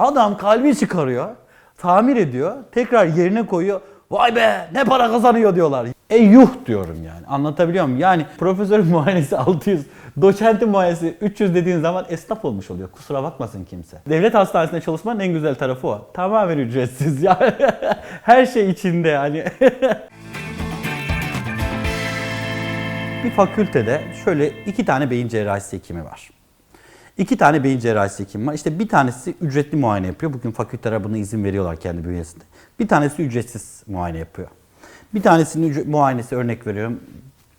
Adam kalbi çıkarıyor, tamir ediyor, tekrar yerine koyuyor. Vay be ne para kazanıyor diyorlar. E yuh diyorum yani. Anlatabiliyor muyum? Yani profesörün muayenesi 600, doçentin muayenesi 300 dediğin zaman esnaf olmuş oluyor. Kusura bakmasın kimse. Devlet hastanesinde çalışmanın en güzel tarafı o. Tamamen ücretsiz yani. Her şey içinde yani. bir fakültede şöyle iki tane beyin cerrahisi hekimi var. İki tane beyin cerrahisi hekimi var. İşte bir tanesi ücretli muayene yapıyor. Bugün fakülteler buna izin veriyorlar kendi bünyesinde. Bir tanesi ücretsiz muayene yapıyor. Bir tanesinin muayenesi örnek veriyorum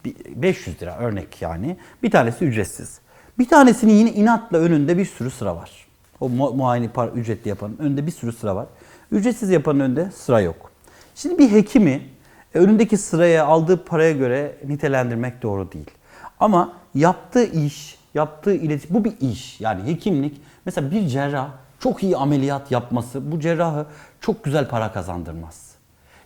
bir- 500 lira örnek yani. Bir tanesi ücretsiz. Bir tanesinin yine inatla önünde bir sürü sıra var. O mu- muayene par ücretli yapanın önünde bir sürü sıra var. Ücretsiz yapanın önünde sıra yok. Şimdi bir hekimi e, önündeki sıraya aldığı paraya göre nitelendirmek doğru değil. Ama yaptığı iş, yaptığı iletişim, bu bir iş. Yani hekimlik, mesela bir cerrah çok iyi ameliyat yapması bu cerrahı çok güzel para kazandırmaz.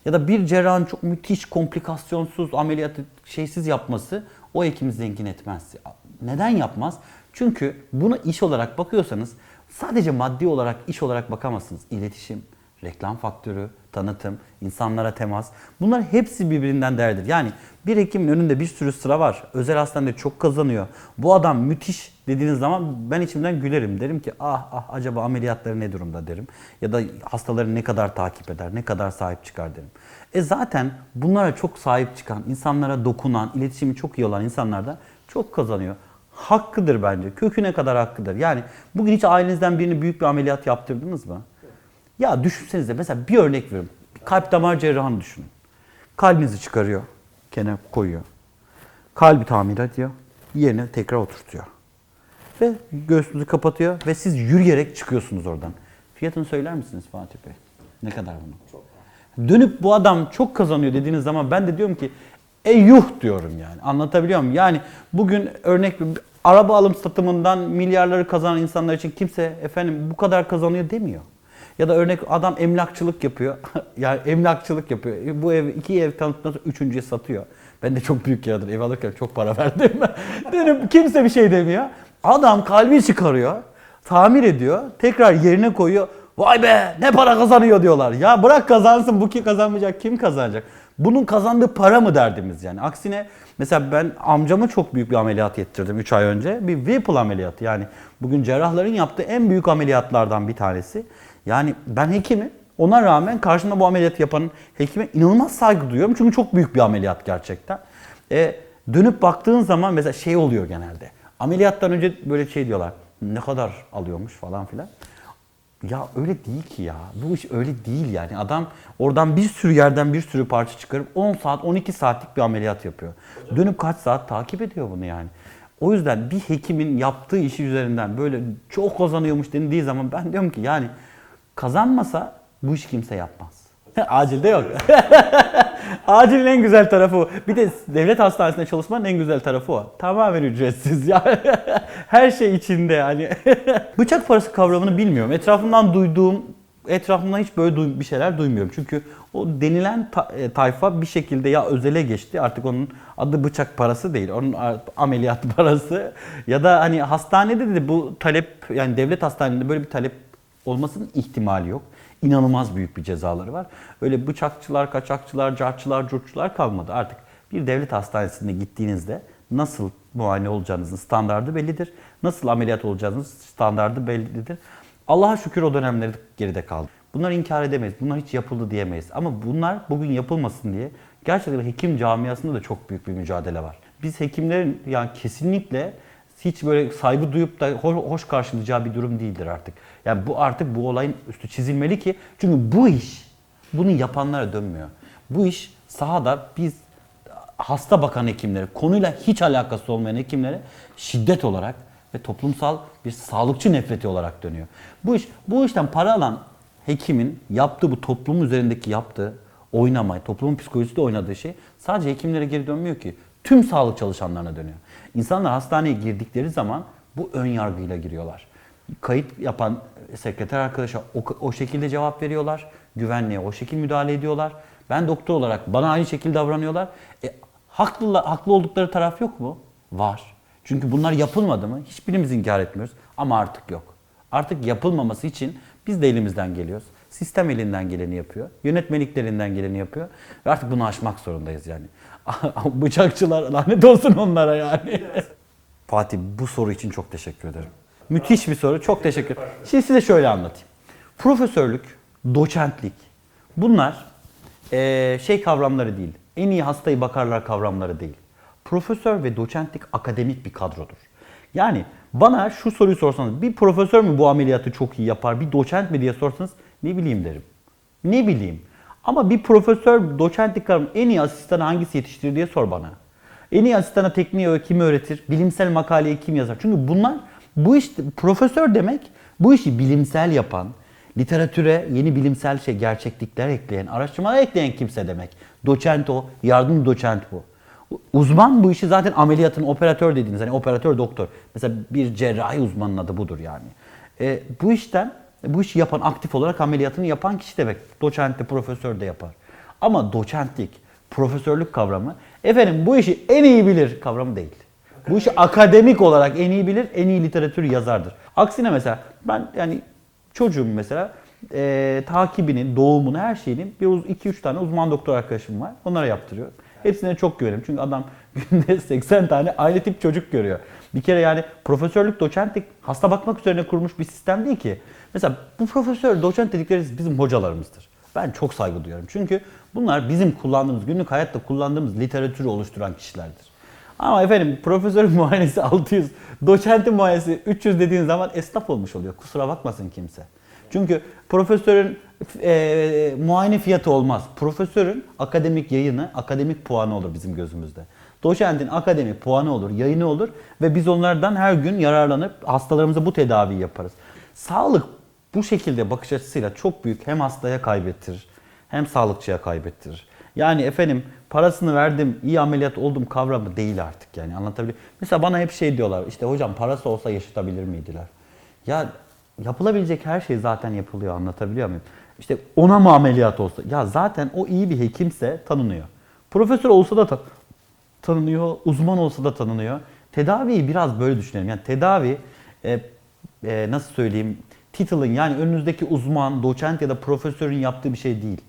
Ya da bir cerrahın çok müthiş komplikasyonsuz ameliyatı şeysiz yapması o hekimi zengin etmez. Neden yapmaz? Çünkü buna iş olarak bakıyorsanız sadece maddi olarak iş olarak bakamazsınız. İletişim, reklam faktörü, tanıtım, insanlara temas. Bunlar hepsi birbirinden değerlidir. Yani bir hekimin önünde bir sürü sıra var. Özel hastanede çok kazanıyor. Bu adam müthiş dediğiniz zaman ben içimden gülerim. Derim ki ah ah acaba ameliyatları ne durumda derim. Ya da hastaları ne kadar takip eder, ne kadar sahip çıkar derim. E zaten bunlara çok sahip çıkan, insanlara dokunan, iletişimi çok iyi olan insanlar da çok kazanıyor. Hakkıdır bence. Köküne kadar hakkıdır. Yani bugün hiç ailenizden birini büyük bir ameliyat yaptırdınız mı? Ya düşünsenize mesela bir örnek veriyorum. Kalp damar cerrahını düşünün. Kalbinizi çıkarıyor, kenara koyuyor. Kalbi tamir ediyor, yerine tekrar oturtuyor. Ve göğsünüzü kapatıyor ve siz yürüyerek çıkıyorsunuz oradan. Fiyatını söyler misiniz Fatih Bey? Ne kadar bunun? Dönüp bu adam çok kazanıyor dediğiniz zaman ben de diyorum ki e yuh diyorum yani. Anlatabiliyor muyum? Yani bugün örnek bir araba alım satımından milyarları kazanan insanlar için kimse efendim bu kadar kazanıyor demiyor. Ya da örnek adam emlakçılık yapıyor. yani emlakçılık yapıyor. Bu ev iki ev tanıttıktan sonra üçüncüye satıyor. Ben de çok büyük yaradır. Ev alırken çok para verdim. Dedim kimse bir şey demiyor. Adam kalbi çıkarıyor. Tamir ediyor. Tekrar yerine koyuyor. Vay be ne para kazanıyor diyorlar. Ya bırak kazansın bu ki kazanmayacak kim kazanacak? Bunun kazandığı para mı derdimiz yani? Aksine mesela ben amcama çok büyük bir ameliyat yettirdim 3 ay önce. Bir Whipple ameliyatı yani bugün cerrahların yaptığı en büyük ameliyatlardan bir tanesi. Yani ben hekimim. Ona rağmen karşımda bu ameliyatı yapan hekime inanılmaz saygı duyuyorum. Çünkü çok büyük bir ameliyat gerçekten. E, dönüp baktığın zaman mesela şey oluyor genelde. Ameliyattan önce böyle şey diyorlar. Ne kadar alıyormuş falan filan. Ya öyle değil ki ya. Bu iş öyle değil yani. Adam oradan bir sürü yerden bir sürü parça çıkarıp 10 saat 12 saatlik bir ameliyat yapıyor. Dönüp kaç saat takip ediyor bunu yani. O yüzden bir hekimin yaptığı işi üzerinden böyle çok kazanıyormuş denildiği zaman ben diyorum ki yani kazanmasa bu işi kimse yapmaz. Acilde yok. Acilin en güzel tarafı o. Bir de devlet hastanesinde çalışmanın en güzel tarafı o. Tamamen ücretsiz yani. Her şey içinde yani. Bıçak parası kavramını bilmiyorum. Etrafımdan duyduğum, etrafımdan hiç böyle bir şeyler duymuyorum. Çünkü o denilen ta- e, tayfa bir şekilde ya özele geçti. Artık onun adı bıçak parası değil. Onun ameliyat parası. Ya da hani hastanede de bu talep yani devlet hastanelerinde böyle bir talep olmasının ihtimali yok. İnanılmaz büyük bir cezaları var. Öyle bıçakçılar, kaçakçılar, carçılar, curççular kalmadı. Artık bir devlet hastanesine gittiğinizde nasıl muayene olacağınızın standardı bellidir. Nasıl ameliyat olacağınız standardı bellidir. Allah'a şükür o dönemleri geride kaldı. Bunları inkar edemeyiz. Bunlar hiç yapıldı diyemeyiz. Ama bunlar bugün yapılmasın diye gerçekten hekim camiasında da çok büyük bir mücadele var. Biz hekimlerin yani kesinlikle hiç böyle saygı duyup da ho- hoş karşılayacağı bir durum değildir artık. Yani bu artık bu olayın üstü çizilmeli ki çünkü bu iş bunu yapanlara dönmüyor. Bu iş sahada biz hasta bakan hekimlere, konuyla hiç alakası olmayan hekimlere şiddet olarak ve toplumsal bir sağlıkçı nefreti olarak dönüyor. Bu iş bu işten para alan hekimin yaptığı bu toplum üzerindeki yaptığı oynama, toplumun psikolojisiyle oynadığı şey sadece hekimlere geri dönmüyor ki. Tüm sağlık çalışanlarına dönüyor. İnsanlar hastaneye girdikleri zaman bu ön yargıyla giriyorlar. Kayıt yapan sekreter arkadaşa o, o şekilde cevap veriyorlar. Güvenliğe o şekilde müdahale ediyorlar. Ben doktor olarak bana aynı şekilde davranıyorlar. E, haklı, haklı oldukları taraf yok mu? Var. Çünkü bunlar yapılmadı mı? Hiçbirimiz inkar etmiyoruz ama artık yok. Artık yapılmaması için Biz de elimizden geliyoruz. Sistem elinden geleni yapıyor. Yönetmelik de elinden geleni yapıyor. Ve artık bunu aşmak zorundayız yani. Bıçakçılar lanet olsun onlara yani. Fatih bu soru için çok teşekkür ederim. Müthiş bir soru. Çok teşekkür ederim. Şimdi size şöyle anlatayım. Profesörlük, doçentlik bunlar eee, şey kavramları değil. En iyi hastayı bakarlar kavramları değil. Profesör ve doçentlik akademik bir kadrodur. Yani bana şu soruyu sorsanız bir profesör mü bu ameliyatı çok iyi yapar, bir doçent mi diye sorsanız ne bileyim derim. Ne bileyim. Ama bir profesör, doçentlik kavramı en iyi asistanı hangisi yetiştirir diye sor bana. En iyi asistana tekniği kim öğretir? Bilimsel makaleyi kim yazar? Çünkü bunlar bu iş profesör demek bu işi bilimsel yapan, literatüre yeni bilimsel şey gerçeklikler ekleyen, araştırmalar ekleyen kimse demek. Doçent o, yardım doçent bu. Uzman bu işi zaten ameliyatın operatör dediğiniz hani operatör doktor. Mesela bir cerrahi uzmanın adı budur yani. E, bu işten bu işi yapan aktif olarak ameliyatını yapan kişi demek. Doçent de profesör de yapar. Ama doçentlik, profesörlük kavramı efendim bu işi en iyi bilir kavramı değil. Bu işi akademik olarak en iyi bilir, en iyi literatür yazardır. Aksine mesela ben yani çocuğum mesela e, takibinin, doğumunu, her şeyinin bir 2-3 tane uzman doktor arkadaşım var. Onlara yaptırıyor. Hepsine çok güvenirim. Çünkü adam günde 80 tane aynı tip çocuk görüyor. Bir kere yani profesörlük, doçentlik hasta bakmak üzerine kurmuş bir sistem değil ki. Mesela bu profesör, doçent dedikleri bizim hocalarımızdır. Ben çok saygı duyuyorum. Çünkü bunlar bizim kullandığımız, günlük hayatta kullandığımız literatürü oluşturan kişilerdir. Ama efendim profesörün muayenesi 600, doçentin muayenesi 300 dediğin zaman esnaf olmuş oluyor. Kusura bakmasın kimse. Çünkü profesörün e, muayene fiyatı olmaz. Profesörün akademik yayını, akademik puanı olur bizim gözümüzde. Doçentin akademik puanı olur, yayını olur ve biz onlardan her gün yararlanıp hastalarımıza bu tedaviyi yaparız. Sağlık bu şekilde bakış açısıyla çok büyük hem hastaya kaybettirir hem sağlıkçıya kaybettirir. Yani efendim parasını verdim, iyi ameliyat oldum kavramı değil artık yani anlatabiliyor. Mesela bana hep şey diyorlar işte hocam parası olsa yaşatabilir miydiler? Ya yapılabilecek her şey zaten yapılıyor anlatabiliyor muyum? İşte ona mı ameliyat olsa? Ya zaten o iyi bir hekimse tanınıyor. Profesör olsa da ta- tanınıyor, uzman olsa da tanınıyor. Tedaviyi biraz böyle düşünelim. Yani tedavi e, e, nasıl söyleyeyim title'ın yani önünüzdeki uzman, doçent ya da profesörün yaptığı bir şey değil.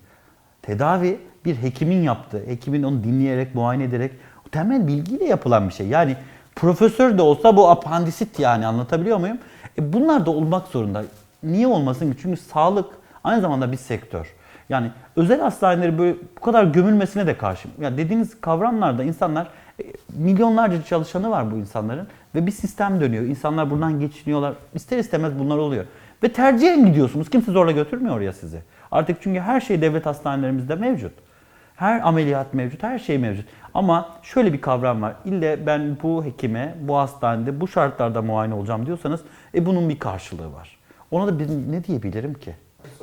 Tedavi bir hekimin yaptığı, hekimin onu dinleyerek, muayene ederek temel bilgiyle yapılan bir şey. Yani profesör de olsa bu apandisit yani anlatabiliyor muyum? E bunlar da olmak zorunda. Niye olmasın? Çünkü sağlık aynı zamanda bir sektör. Yani özel hastaneleri böyle bu kadar gömülmesine de karşıyım. Ya dediğiniz kavramlarda insanlar e, milyonlarca çalışanı var bu insanların ve bir sistem dönüyor. İnsanlar buradan geçiniyorlar. İster istemez bunlar oluyor. Ve tercihen gidiyorsunuz. Kimse zorla götürmüyor oraya sizi. Artık çünkü her şey devlet hastanelerimizde mevcut. Her ameliyat mevcut, her şey mevcut. Ama şöyle bir kavram var. İlle ben bu hekime, bu hastanede, bu şartlarda muayene olacağım diyorsanız e bunun bir karşılığı var. Ona da bir, ne diyebilirim ki?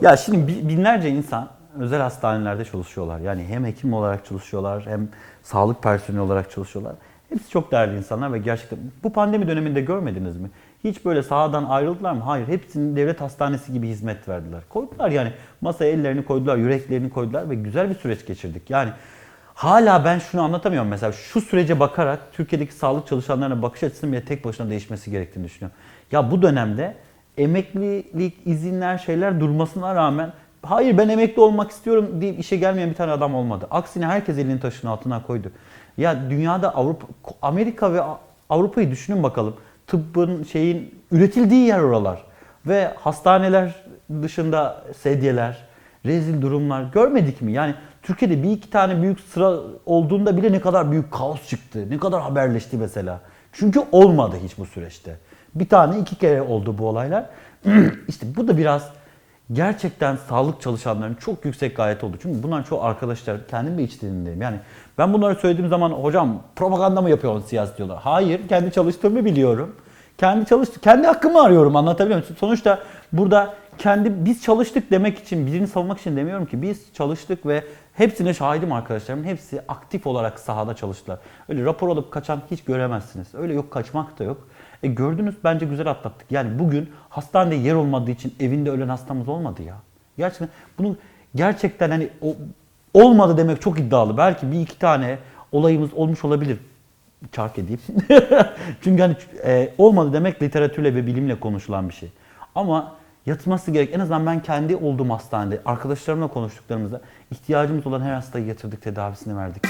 Ya şimdi bi- binlerce insan özel hastanelerde çalışıyorlar. Yani hem hekim olarak çalışıyorlar, hem sağlık personeli olarak çalışıyorlar. Hepsi çok değerli insanlar ve gerçekten bu pandemi döneminde görmediniz mi? Hiç böyle sahadan ayrıldılar mı? Hayır. Hepsinin devlet hastanesi gibi hizmet verdiler. Koydular yani masaya ellerini koydular, yüreklerini koydular ve güzel bir süreç geçirdik. Yani hala ben şunu anlatamıyorum mesela şu sürece bakarak Türkiye'deki sağlık çalışanlarına bakış açısının bile tek başına değişmesi gerektiğini düşünüyorum. Ya bu dönemde emeklilik, izinler, şeyler durmasına rağmen hayır ben emekli olmak istiyorum deyip işe gelmeyen bir tane adam olmadı. Aksine herkes elini taşın altına koydu. Ya dünyada Avrupa, Amerika ve Avrupa'yı düşünün bakalım. Tıbbın şeyin üretildiği yer oralar. Ve hastaneler dışında sedyeler, rezil durumlar görmedik mi? Yani Türkiye'de bir iki tane büyük sıra olduğunda bile ne kadar büyük kaos çıktı. Ne kadar haberleşti mesela. Çünkü olmadı hiç bu süreçte. Bir tane iki kere oldu bu olaylar. işte bu da biraz gerçekten sağlık çalışanlarının çok yüksek gayet oldu. Çünkü bunlar çok arkadaşlar kendim de içlerindeyim. Yani ben bunları söylediğim zaman hocam propaganda mı yapıyorsun siyaset diyorlar. Hayır kendi çalıştığımı biliyorum. Kendi çalıştı, kendi hakkımı arıyorum anlatabiliyor muyum? Sonuçta burada kendi biz çalıştık demek için, birini savunmak için demiyorum ki biz çalıştık ve hepsine şahidim arkadaşlarımın hepsi aktif olarak sahada çalıştılar. Öyle rapor alıp kaçan hiç göremezsiniz. Öyle yok kaçmak da yok. E gördünüz bence güzel atlattık. Yani bugün hastanede yer olmadığı için evinde ölen hastamız olmadı ya. Gerçekten bunu gerçekten hani o, olmadı demek çok iddialı. Belki bir iki tane olayımız olmuş olabilir. Çark edeyim. Çünkü hani e, olmadı demek literatürle ve bilimle konuşulan bir şey. Ama Yatması gerek. En azından ben kendi olduğum hastanede, arkadaşlarımla konuştuklarımızda ihtiyacımız olan her hastayı yatırdık, tedavisini verdik.